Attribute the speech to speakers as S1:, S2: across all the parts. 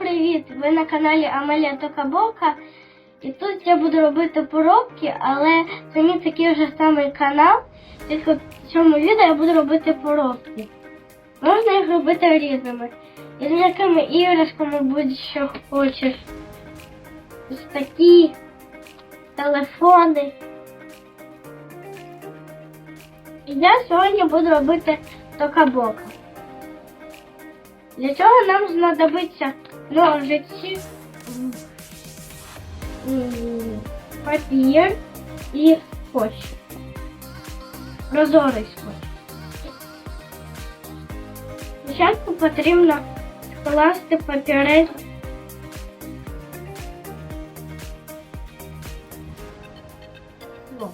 S1: привіт! Ви на каналі Амелія Токабока. І тут я буду робити поробки, але це не такий вже самий канал. Тільки в цьому відео я буду робити поробки. Можна їх робити різними. І з якими іграшками будь-що хочеш. Ось такі телефони. І я сьогодні буду робити токабока. Для цього нам знадобиться ножиці, м, папір і скотч. Прозорий скотч. Спочатку потрібно скласти папірець. О.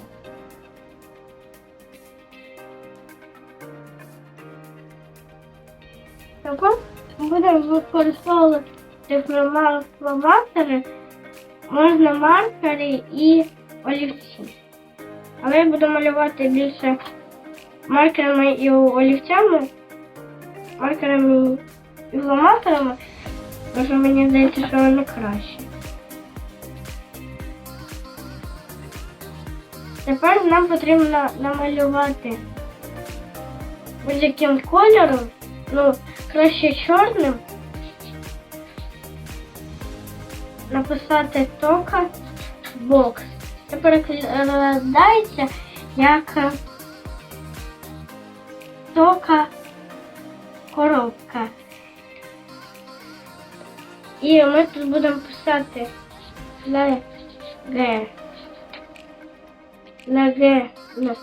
S1: Також будемо використовувати фломастери, можна маркери і олівці. Але я буду малювати більше маркерами і олівцями, маркерами і фломастерами, тому що мені здається, що вони краще. Тепер нам потрібно намалювати будь-яким кольором ну, краще чорним. Написати тока бокс. Це перекладається як тока коробка. І ми тут будемо писати леге. Леге у нас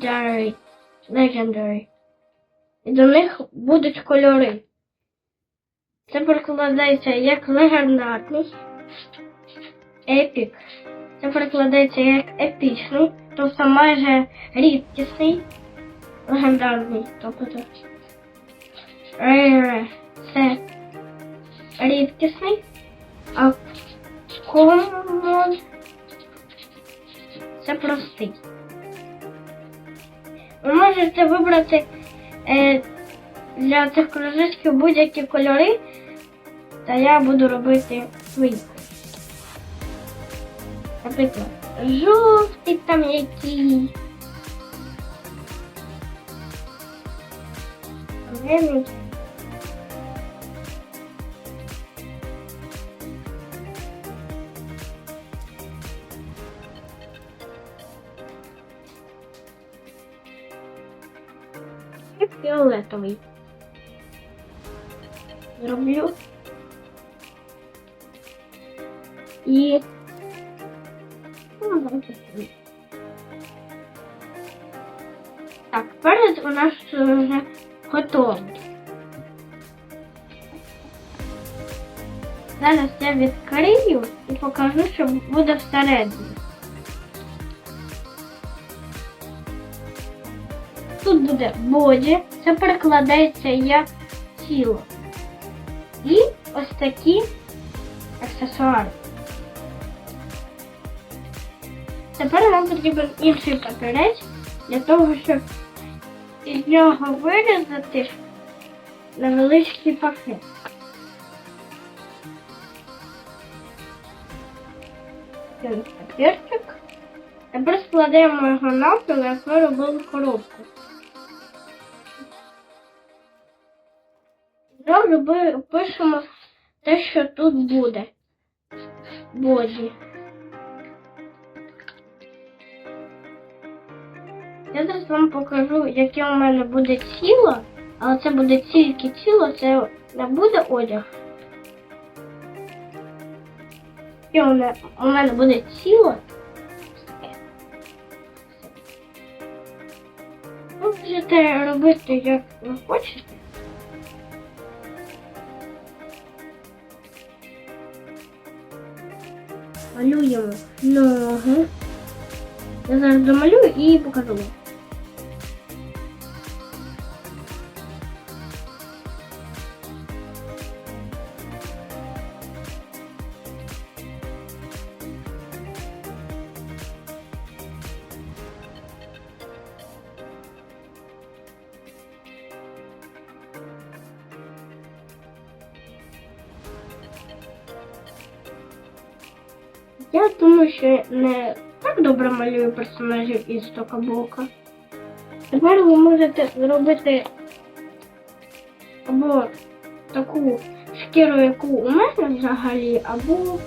S1: Дарий. Legendary. І до них будуть кольори. Це перекладається як легендарний, епік. Це перекладається як епічний, тобто майже рідкісний, легендарний. Тобто Rare це рідкісний, а common це простий. Ви можете вибрати е, для цих кружечків будь-які кольори, та я буду робити свої. Наприклад, жовтий там який. Зелений. фіолетовий. Зроблю. І так, перед у нас вже готовий. Зараз я відкрию і покажу, що буде всередині. Тут буде боді, це перекладається як тіло. І ось такі аксесуари. Тепер нам потрібен інший папірець для того, щоб із нього вирізати невеличкий пакет. Папірчик. Тепер складаємо його навпіл, як ми робили коробку. Знову пишемо те, що тут буде. Боді. Я зараз вам покажу, яке у мене буде тіло, але це буде тільки тіло, це не буде одяг. І у мене, у мене буде тіло. Ви можете робити, як ви хочете. Малюємо ноги. Я зараз домалюю і покажу вам. Я думаю, що не так добре малюю персонажів із Токабока. Тепер ви можете зробити або таку шкіру, яку у мене взагалі, або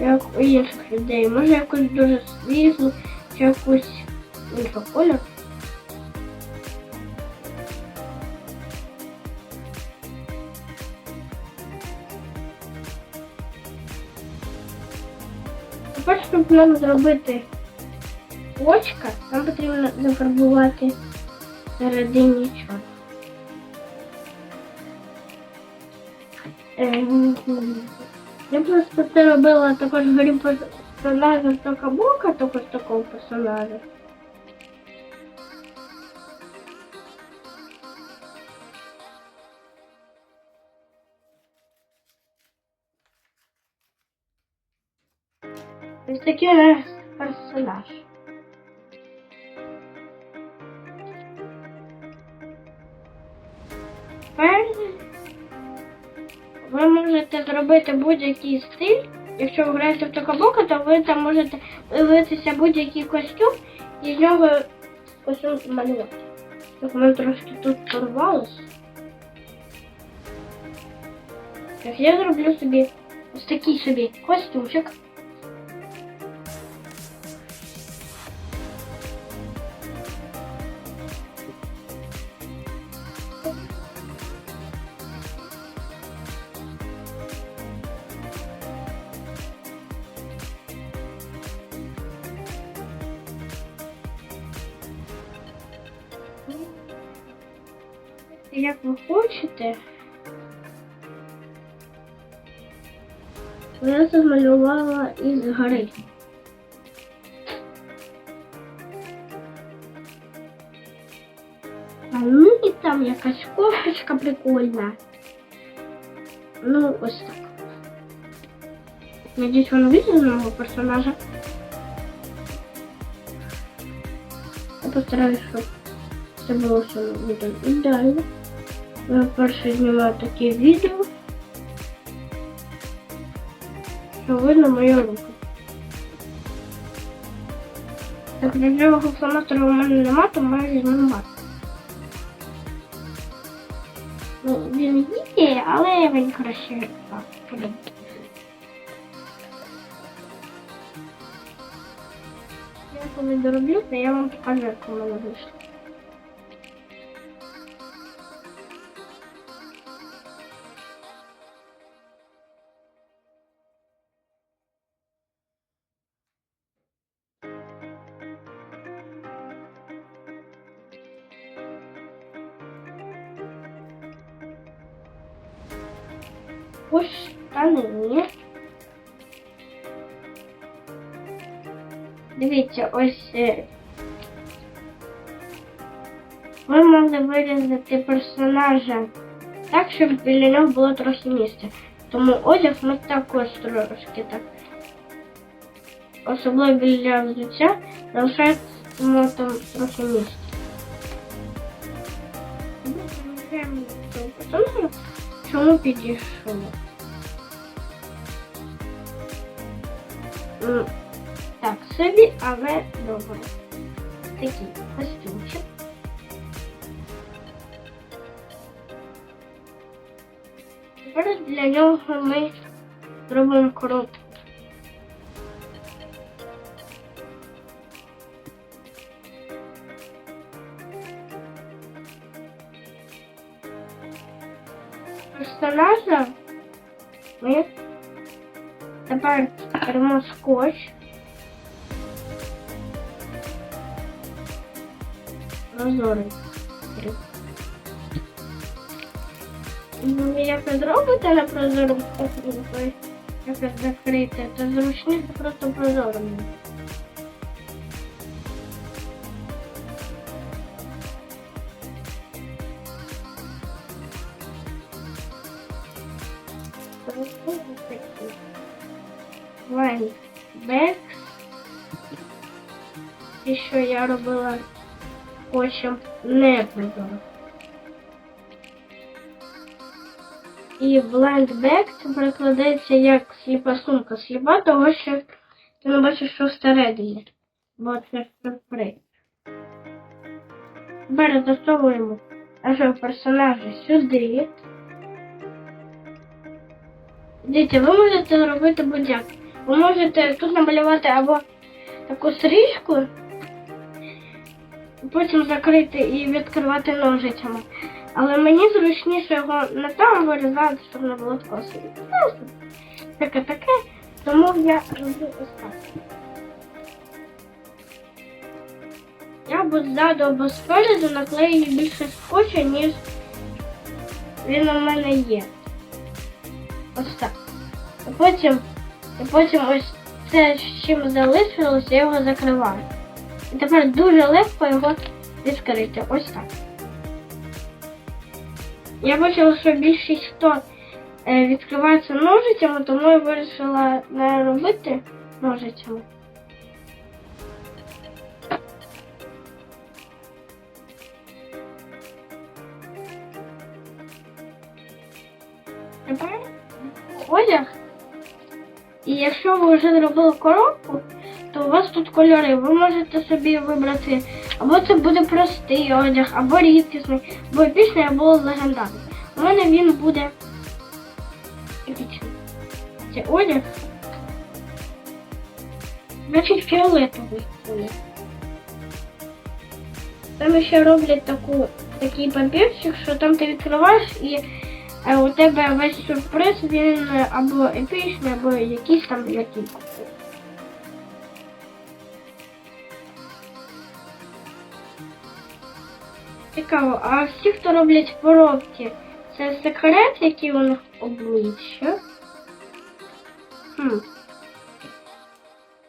S1: як у інших людей. Може якусь дуже світлу, чи якусь іншого кольору. Щоб нам зробити очка, нам потрібно зафарбувати середині чорно. Ем, Я просто робила також горім персонажа з Токабока, також такого персонажа. Такий у нас персонаж. Тепер ви можете зробити будь-який стиль. Якщо ви граєте в Токабока, то ви там можете дивитися будь-який костюм і з нього костюм малювати. Так, мене трошки тут порвалося. Так, я зроблю собі ось такий собі костюмчик. Хочете, я це змалювала із гори. А ну і там якась кофточка прикольна. Ну, ось так. Надіюсь, воно видно мого персонажа. Я постараюсь, щоб це було все ідеально. Я перше знімаю таке відео. Що видно мою руку. Так, для цього фломастера у мене нема, то маю знімати. Ну, він є, але він краще так. Я коли дороблю, то я вам покажу, як у вийшло. Ось штани. Дивіться, ось е, ви могли вирізати персонажа так, щоб біля нього було трохи місця. Тому одяг ми також трошки так. Особливо біля взуття залишаємо там трохи місця. Ми залишаємо цього персонажа, чому підійшов. Так, собі, але добре. Такий костюмчик. Тепер для нього ми зробимо коробку. Персонажа ми тепер беремо скотч. Прозорий. Ну, як ви зробите на прозорому як закрити, то зручніше просто прозорим. Робила скотчем не прозоро. І bag це перекладається як сліпа сумка. Сліпа, того що ти не бачиш, що всередині. Бо це сюрприз. Тепер засовуємо нашого персонажа сюди. Дивіться, ви можете зробити будь-як. Ви можете тут намалювати або таку стрічку, потім закрити і відкривати ножицями. Але мені зручніше його не там вирізати, щоб не було. Просто таке таке, тому я роблю ось так. Я або ззаду або спереду наклею більше скотча, ніж він у мене є. Ось так. І потім, і потім ось це, з чим залишилось, я його закриваю. І тепер дуже легко його відкрити. Ось так. Я бачила, що більшість хто е, відкривається ножицями, тому я вирішила не робити ножицями. Тепер одяг. І якщо ви вже зробили коробку, то у вас тут кольори. Ви можете собі вибрати, або це буде простий одяг, або рідкісний, або епічний, або легендарний. У мене він буде епічний. Це одяг. Значить фіолетовий. Там ще роблять таку, такий папірчик, що там ти відкриваєш і е, у тебе весь сюрприз він е, або епічний, або якийсь там який. Цікаво, а всі, хто роблять поробки, це секрет, який у них обличчя. Хм.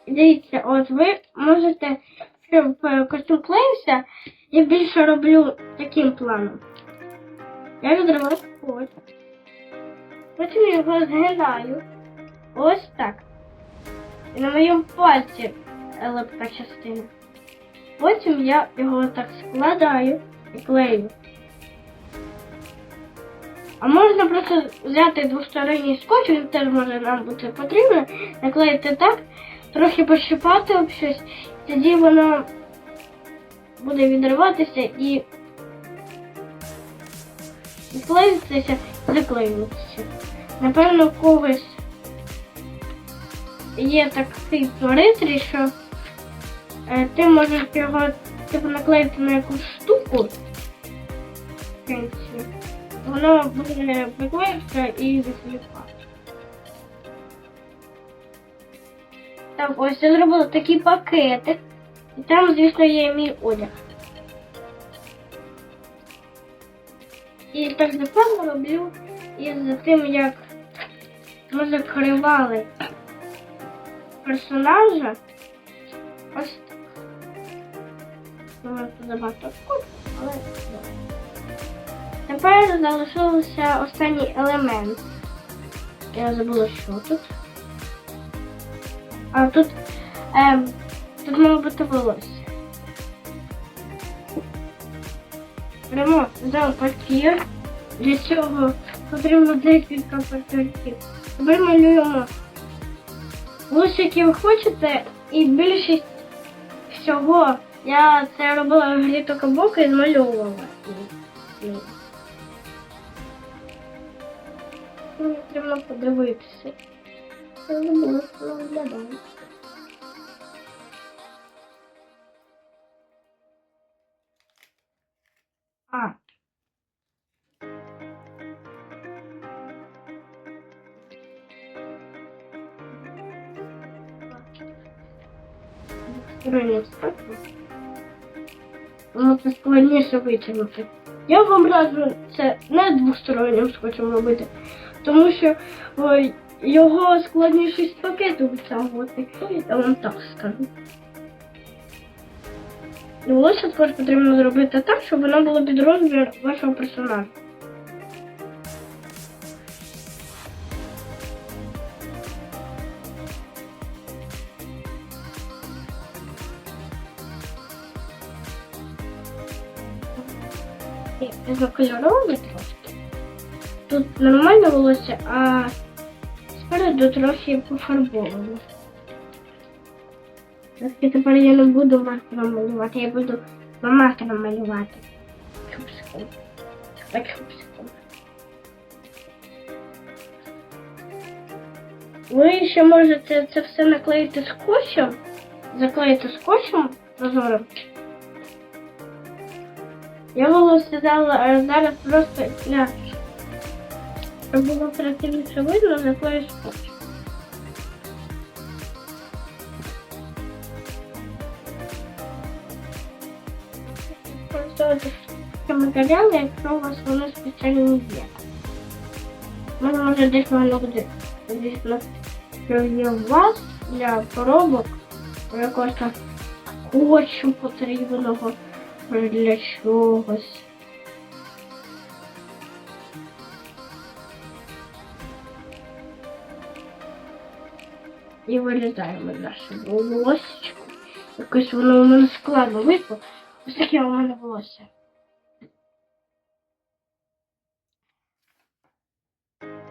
S1: Дивіться, от ви можете, щоб е, костюм клеївся, я більше роблю таким планом. Я відриваю ось. Потім його згинаю. Ось так. І на моєму пальці липка частина. Потім я його так складаю клею. А можна просто взяти двосторонній скотч, він теж може нам бути потрібно, наклеїти так, трохи пощипати об щось, тоді воно буде відриватися і відклеюватися, заклеюватися. Напевно, в когось є такий пристрій, що е, ти можеш його типу, наклеїти на якусь штуку. Воно буде приклеїтися і відліпати. Так, ось я зробила такий пакетик. І там, звісно, є мій одяг. І так напевно роблю із тим, як ми закривали персонажа. Ось це забагато код, але добре. Тепер залишився останній елемент. Я забула, що тут. А тут, ем, тут має бути волосся. Беремо за папір. Для цього потрібно декілька папірків. Тепер малюємо яке ви хочете, і більшість всього я це робила в грі Токабока і змальовувала. Мені потрібно подивитися. Я забула, що вона виглядає. А. Двостороннє спеку. Воно складніше витягнути. Я вам раджу це не двостороннім скотчем робити, тому що ой, його складніше з пакету витягувати. Я вам так скажу. Волосся також потрібно зробити так, щоб воно було під розмір вашого персонажа. І закольоровувати трошки. тут нормальне волосся, а спереду трохи пофарбовано. Тільки тепер я не буду маркером малювати, я буду фломастером малювати. Ви ще можете це все наклеїти скотчем, заклеїти скотчем прозорим. Я волосся взяла а зараз просто для щоб було оперативніше видно, заклею скотч. Використовувати такі матеріали, якщо у вас вони спеціальні є. Може, може десь воно буде, звісно, що є у вас для поробок, якогось там скотчу потрібного для чогось. І вилізаємо наше волосечко. Якось воно у мене складно вийшло. Ось таке у мене волосся.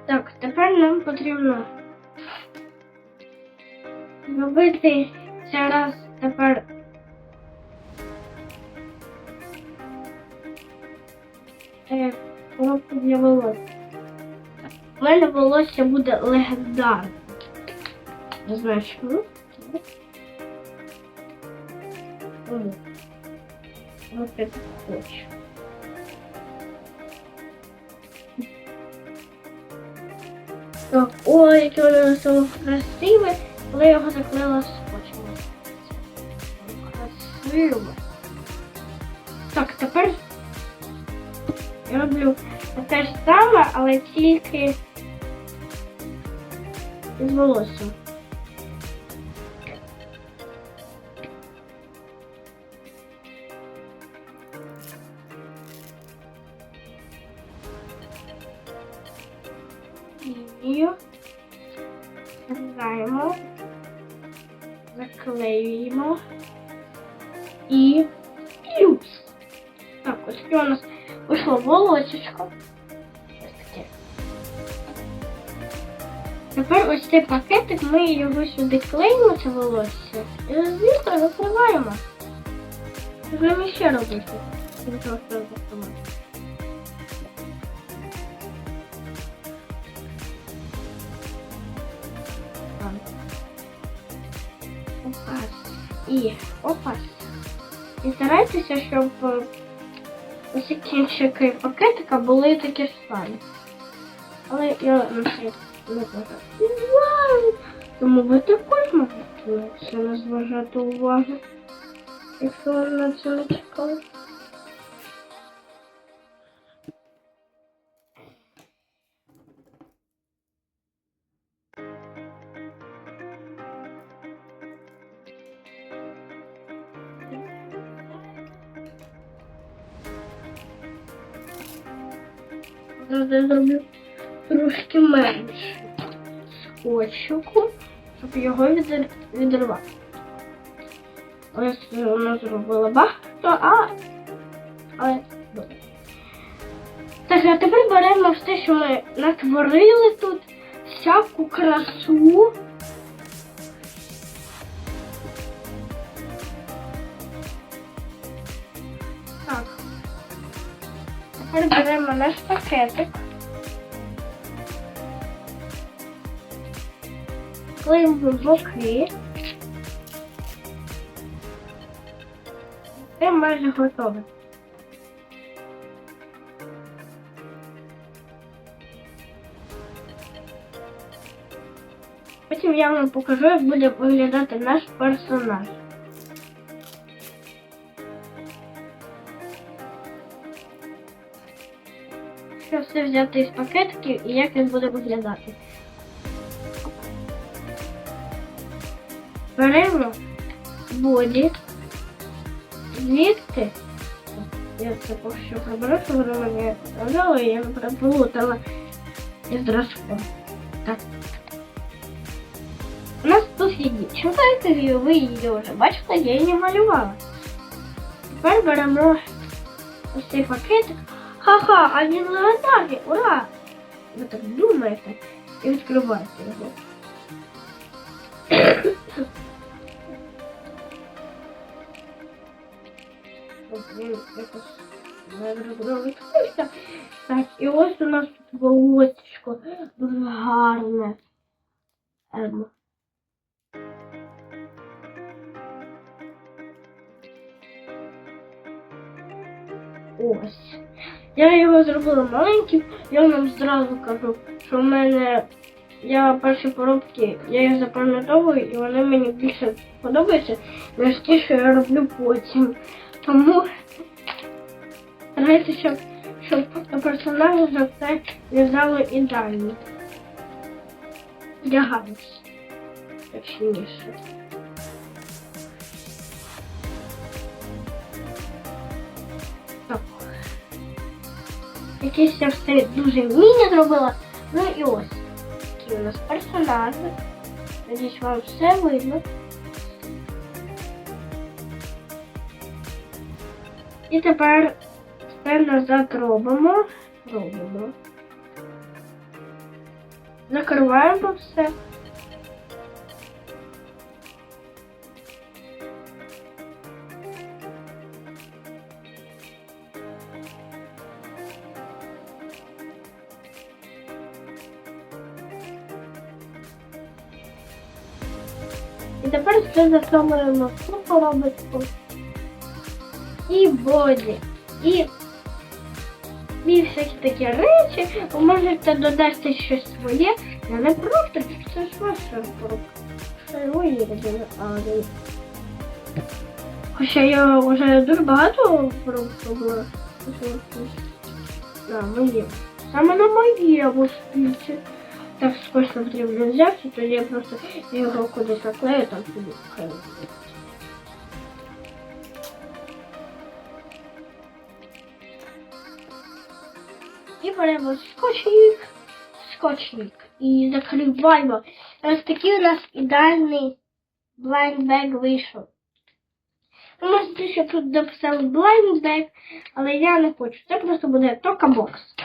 S1: Так, тепер нам потрібно зробити ще раз тепер. Е, для волосся. У мене волосся буде легендарне. Не знаю, чому. Вот это хочу. Так, ой, яке воно цьому красиве, але я його заклеїла скотчем. Красиво. Так, тепер роблю те ж саме, але тільки з волоссям. Цей пакетик, ми його сюди клеїмо, це волосся, і звісно закриваємо. З ще робити? Опас. І опас. І старайтеся, щоб е, усі кінчики пакетика були такі ж самі. Але я на це. Тому ви також можете це не зважати увагу. Якщо ви на це не чекали. Зараз я зроблю трошки менше скотчику, щоб його відр- відривати. Ось вона зробила багато, а але добре. Так, а тепер беремо все, що ми натворили тут, всяку красу. Так. Тепер беремо наш пакетик. В боки. Це майже готове. Потім я вам покажу, як буде виглядати наш персонаж. Все взяти із пакетиків і як він буде виглядати. Беремо боді, звідти. Я це поки що приберу, щоб воно мені показало, і я не переплутала із зразком. Так. У нас тут є дівчинка, яку ви її вже бачите, я її малювала. Тепер беремо ось цей пакетик. Ха-ха, а він легендарний, ура! ви так думаєте і відкриваєте його. Так, і ось у нас тут волосечко дуже гарне. Ем. Ось. Я його зробила маленьким, я вам зразу кажу, що в мене я перші поробки, я їх запам'ятовую і вони мені більше подобаються, ніж ті, що я роблю потім. Тому старайтеся, щоб, щоб на персонажа за все в'язали ідеально. Вдягались. Точніше. Так. Якийсь я все дуже вміння зробила. Ну і ось. Такі у нас персонажі. Надіюсь, вам все видно. І тепер все назад робимо. Робимо. Закриваємо все. І тепер все засовуємо в цю коробочку. І боді. І, і всякі такі речі. Ви можете додати щось своє. Я не проти, це ж ваша а. Хоча я вже дуже багато робила. На мої. Саме на моєму стільці. Так скучно потрібно взяти, тоді я просто його кудись наклею, там собі беремо скотчник, скотчник і закриваємо. Ось такий у нас ідеальний блайндбек вийшов. Ви можете ще тут дописали блайндбек, але я не хочу. Це просто буде токабокс.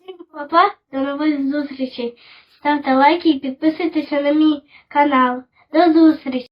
S1: Всім па-па, до нових зустрічей. Ставте лайки і підписуйтесь на мій канал. До зустрічі!